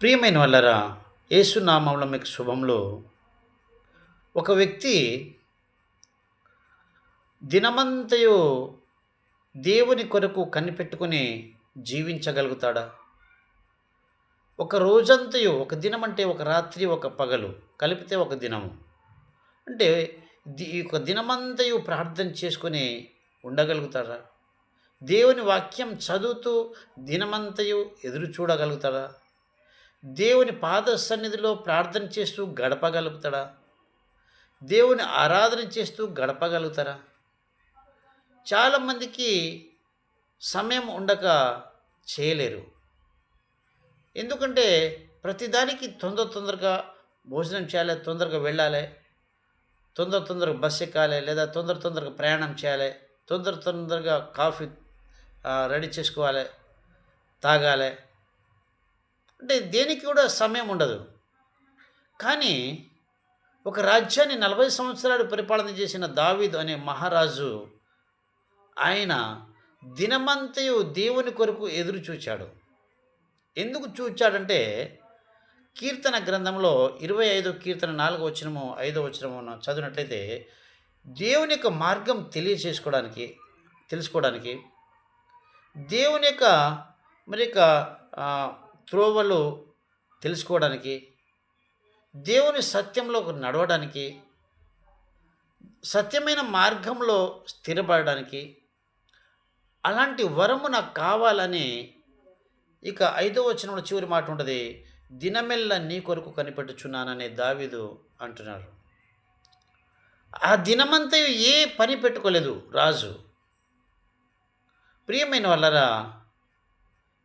ప్రియమైన వాళ్ళరా యేసునామంలో మీకు శుభంలో ఒక వ్యక్తి దినమంతయు దేవుని కొరకు కనిపెట్టుకుని జీవించగలుగుతాడా? ఒక రోజంతయు ఒక దినం అంటే ఒక రాత్రి ఒక పగలు కలిపితే ఒక దినము. అంటే ఈ ఒక దినమంతయు ప్రార్థన చేసుకుని ఉండగలుగుతారా? దేవుని వాక్యం చదువుతూ దినమంతయు ఎదురు చూడగలుగుతారా? దేవుని పాద సన్నిధిలో ప్రార్థన చేస్తూ గడపగలుగుతాడా? దేవుని ఆరాధన చేస్తూ గడపగలుగుతారా? చాలామందికి సమయం ఉండక చేయలేరు. ఎందుకంటే ప్రతిదానికి తొందర తొందరగా భోజనం చేయాలి తొందరగా వెళ్ళాలి తొందర తొందరగా బస్ ఎక్కాలి లేదా తొందర తొందరగా ప్రయాణం చేయాలి తొందర తొందరగా కాఫీ రెడీ చేసుకోవాలి తాగాలి అంటే దేనికి కూడా సమయం ఉండదు. కానీ ఒక రాజ్యాన్ని నలభై సంవత్సరాలు పరిపాలన చేసిన దావీదు అనే మహారాజు ఆయన దినమంతయు దేవుని కొరకు ఎదురు చూచాడు. ఎందుకు చూచాడంటే కీర్తన గ్రంథంలో ఇరవై ఐదో కీర్తన నాలుగో వచనము ఐదో వచనము చదివినట్లయితే దేవుని యొక్క మార్గం తెలియచేసుకోవడానికి తెలుసుకోవడానికి దేవుని యొక్క మరి యొక్క త్రోవలు తెలుసుకోవడానికి దేవుని సత్యంలో నడవడానికి సత్యమైన మార్గంలో స్థిరపడడానికి అలాంటి వరము నాకు కావాలని ఇక ఐదో వచనంలో చివరి మాట ఉంటుంది దినమెల్ల నీ కొరకు కనిపెట్టుచున్నాననే దావీదు అంటున్నారు ఆ దినమంతా ఏ పని పెట్టుకోలేదు రాజు. ప్రియమైన వాళ్ళరా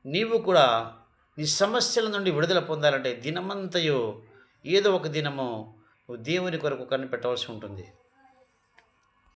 నీవు కూడా నీ సమస్యల నుండి విడుదల పొందాలంటే దినమంతయు ఏదో ఒక దినము దేవుని కొరకు కనిపెట్టవలసి ఉంటుంది.